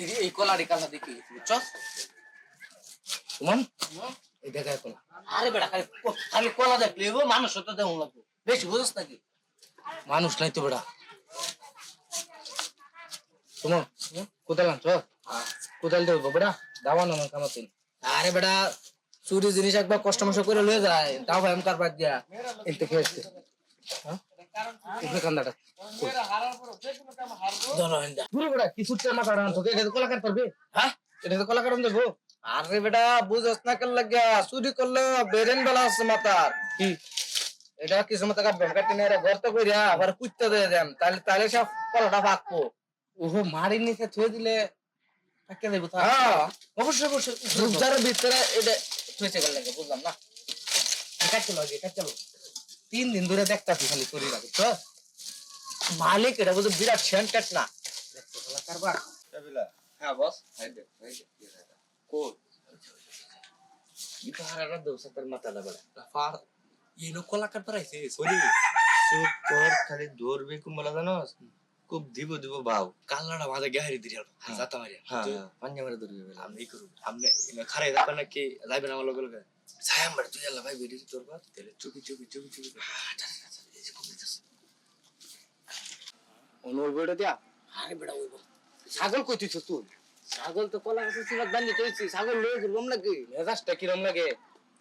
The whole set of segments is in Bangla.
এই- এই কলারে কালা দেখি বুঝছস সুমন এই দেখা এখন আরে বেটা খালি ক- খালি কলা দেখলে হইবো, মানুষ তো দেউন লাগবো। বেশি বুঝছ নাকি? মানুষ নাই তো বেড়া। সুমন কোথায় আনছ? কোথায় দেবো বেড়া। দাওয়া না কামাতিন আরে বেটা চুরি জিনিস একবার কষ্ট মষ্ট করে লয়ে যায়। তাও ভাই কারবার দিয়া। এতে খেয়ে আসছে হ্যাঁ? কান্দাটা। ধরো হিন্দা কিছু মাথা রান তোকে এটা কলা কাট পারবে হ্যাঁ? এটা তো কলা কাটন দেবো। আরে বেটা বুঝছ না কেন লাগিয়া চুরি করলে বেরেন বেলা আছে মাথার। কি? এটা কিছু মতো কাটবে কাটি না ঘর তো কইরা আবার কুত্তে দিয়ে দেন তাহলে তাহলে সব কলাটা ওহো নিচে থুয়ে দিলে দেবো হ্যাঁ। অবশ্যই অবশ্যই রূপদার ভিতরে এটা থুয়েছে গেল লাগে বুঝলাম না? তিন দিন ধরে দেখতাছি খালি চুরি লাগে তো মালিক এটা বুঝে বিরাট সেন্টেড না। হ্যাঁ বস। ইতো হারারা দোসা তোর মাথা দাবড়া ইনো কলা কাট পারাইছে সরি। চুপ কর খালি ধরবি কুমলা জানোস? খুব দিব দিব ভাও কাল্লাটা মাঝে গাহারি দিল জাতা হ্যাঁ। পাঞ্জা মারে ধরবি আমি করু আমি ইনো খারাই যাবেন নাকি? যাইবে না আমার লগে লগে। ছায়া মার তুই আল্লাহ ভাই বেরিয়ে তোর বাদ চুপি চুপি চুপি চুপি। অনুর বইটা দিয়া। আরে বেটা ওইব ছাগল কইতিছ তুই? ছাগল তো কলা গাছের চিবাত বান্ধি তৈছি ছাগল লয়ে ঘুরবাম নাকি? মেজাজটা কিরম লাগে?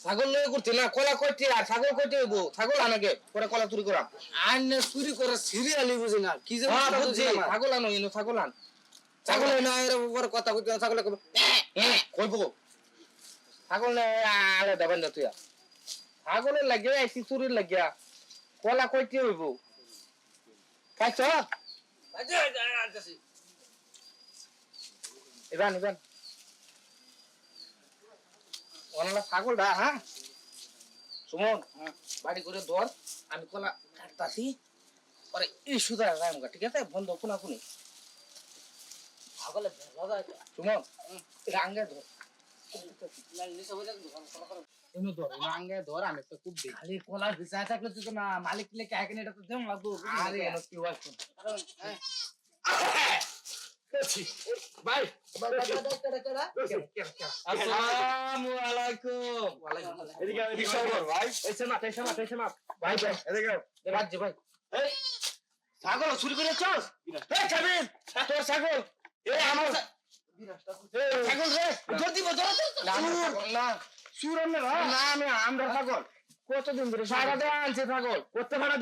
ছাগল লয়ে না কলা কইতি আর ছাগল কইতে হইব। ছাগল আনাগে পরে কলা চুরি করা। আইনে চুরি করে সিরিয়ালি বুঝি না কি যে হ্যাঁ বুঝছি। না। ছাগল আনো ইনো ছাগল আন। ছাগল না এর উপর কথা কইতে না, ছাগলে কইব ছাগল না আলে দাবান তুই ছাগলের লাগে আইছি চুরির লাগিয়া। কলা কইতে হইব। খাইছ ইবান ইবান অনলা ছাগলটা হ্যাঁ? সুমন বাড়ি করে ধর আমি কলা কাটতাছি। পরে এই সুদা রামগা ঠিক আছে? বন্ধ কোনা কোনি ছাগলে। সুমন আঙ্গে ধর। মালিক এটা তো লাগবো আরে কি হয় হ্যাঁ। ভাই? আসসালামু আলাইকুম এদিকে এদিকে ভাই। ভাই ভাই এদিকে ভাই এই ছাগল চুরি করে চস এই কাবিল তোর ছাগল এই আমার আমরা ছাগল। কতদিন ধরে সারা দিন আনছে ছাগল। করতে পারা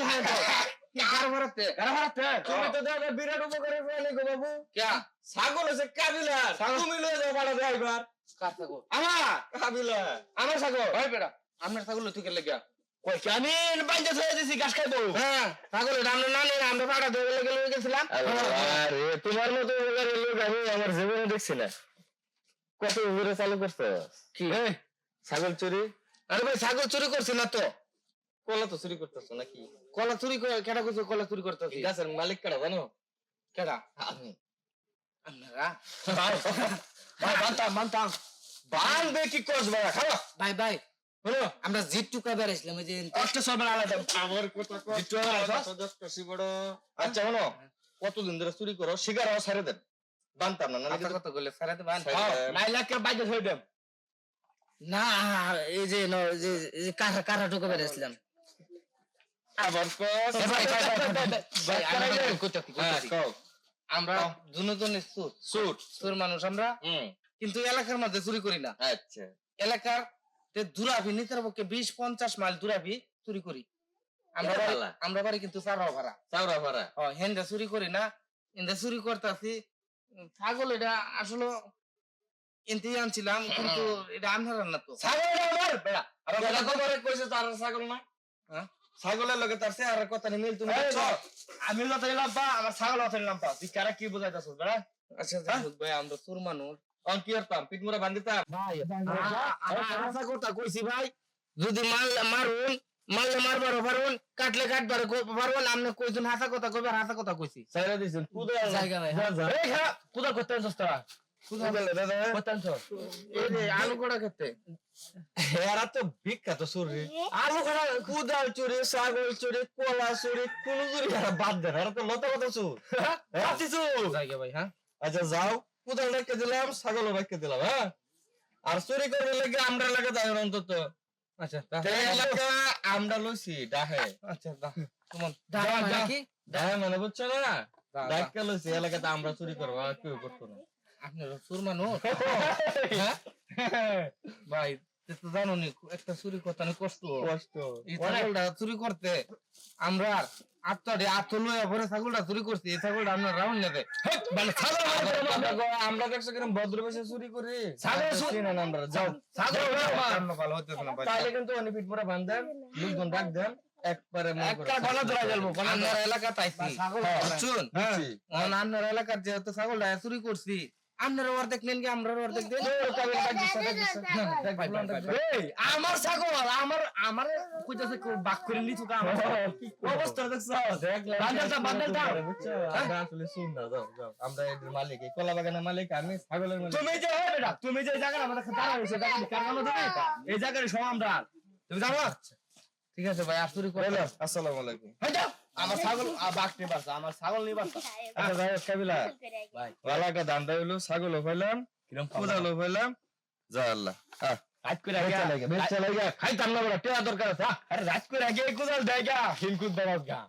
তুমি লয়ে যাও আমার? কাবিলা আমার তুই কে লাগিয়া আমি বাইন্দে দিছি খাইবো হ্যাঁ আমরা না নিয়ে আমরা ভাড়া ধরে লেগে লয়ে গেছিলাম। আরে তোমার মতো উপকারের লোক আমি আমার জীবনে দেখছি না। কত উপরে চালু করছ? কি? ছাগল চুরি? আরে ভাই ছাগল চুরি করছে না তো। কলা তো চুরি করতেছো নাকি? কলা চুরি করে কেটা করছে কলা চুরি করতেছি? গাছের মালিক কাটা জানো? কেডা? আমি। আপনারা? ভাই মানতাম মানতাম কি করছ ভাই ভাই হলো আমরা জিট টুকা বেড়াইছিলাম ওই যে কষ্ট সব আলাদা। আমার কথা কর আচ্ছা কতদিন ধরে চুরি করো? শিকার হওয়া ছেড়ে দেন। বানতাম না কথা বলে নাইলাকে বাইরে হয়ে দেন। না এই যে ন যে টুকা হ্যাঁ আমরা। দুজনে সুর সুট সুর মানুষ আমরা। কিন্তু এলাকার মধ্যে চুরি করি না। আচ্ছা। এলাকার দূরাভি নিতের পক্ষে বিশ পঞ্চাশ মাইল দূরাভি চুরি করি। আমরা। আমরা বাড়ি কিন্তু চারা ভাড়া। ভাড়া। হেন্দা চুরি করি না চুরি করতেছি। ছাগল এটা আসলে এনতে আনছিলাম কিন্তু এটা আনহার না তো। ছাগল আমার বেড়া। আর বেড়া তো বড় কইছে তার ছাগল না। হ্যাঁ? ছাগলের লগে তার কথা মিল তুমি আমি যত নিলাম পা আমার ছাগল অত নিলাম পা তুই কারা কি বুঝাইতাছস বেড়া? আচ্ছা হোক ভাই আমরা চোর মানুষ। অন কি করতাম পিটমুরা বান্ধিতাম ভাই আশা কথা কইছি ভাই যদি মাল মারুন মারলে মারবার পারুন কাটলে কাটবার পারুন আপনি কইছেন হাসা কথা কইবার হাসা কথা কইছি সাইরা দিছেন কুদা জায়গা ভাই এই খা কুদা করতে আলু কড়া খেতে এরা তো বিখ্যাত চুরি আলু কুদাল চুরি ছাগল চুরি কলা চুরি কোন চুরি বাদ দেন এরা তো লতা লতা চুর হাতি চুর ভাই হ্যাঁ আচ্ছা যাও কোদাল রেখে দিলাম? ছাগল রেখে দিলাম হ্যাঁ? আর চুরি করবে লাগে আমরা লাগে যাই অন্তত। আচ্ছা আমরা লইছি ডাহে আচ্ছা ডাহে মানে বুঝছ না? ডাকে লইছি এলাকাতে আমরা চুরি করব আর কেউ করতো না। আপনার সুর মানুষ হ্যাঁ? ভাই তুই জানো নি একটা চুরি করতে অনেক কষ্ট। কষ্ট। এই ছাগলটা চুরি করতে আমরা আত্মারে আত্ম লইয়া পরে ছাগলটা চুরি করছি এই ছাগলটা আপনার রাউন্ড নেবে। মানে ছাগল আমরা দেখছ কিরম ভদ্র বেশে চুরি করি। ছাগল চুরি না আমরা যাও। ছাগল ভালো হতে না তাহলে কিন্তু অনেক ফিট পরে বান্ধেন লোকজন ডাক দেন একবারে একটা গলা ধরা গেল আপনার এলাকা তাইছি শুন আপনার এলাকার যেহেতু ছাগলটা চুরি করছি আপনার অর্ধেক নেন কি আমরা অর্ধেক দেন আমার ছাগল আমার আমার কইতাছে বাক করে নি আমার অবস্থা দেখছ। বুঝছ? আমরা আসলে শুন না, যাও, যাও। আমরা এদের মালিক এই কলা বাগানের মালিক আমি ছাগলের মালিক তুমি যে হে বেটা তুমি যে জায়গা আমাদের দাঁড়া হইছে জায়গা এই জায়গার সব আমরা তুমি জানো ঠিক আছে ভাই আর চুরি করে আসসালামু আলাইকুম হই যাও আমার ছাগল আ, বাঘ নিয়ে আমার ছাগল নিয়ে আচ্ছা যাই কাবিলা। ভাই। ভালো একটা দান্দা হইল ছাগলও পাইলাম কিরম কোদালও পাইলাম যা আল্লাহ রাত করে আগে। খাইতাম না বড় টেয়া দরকার আছে? আরে রাত করে আগে কোদাল দেয় গা দেওয়ার গা।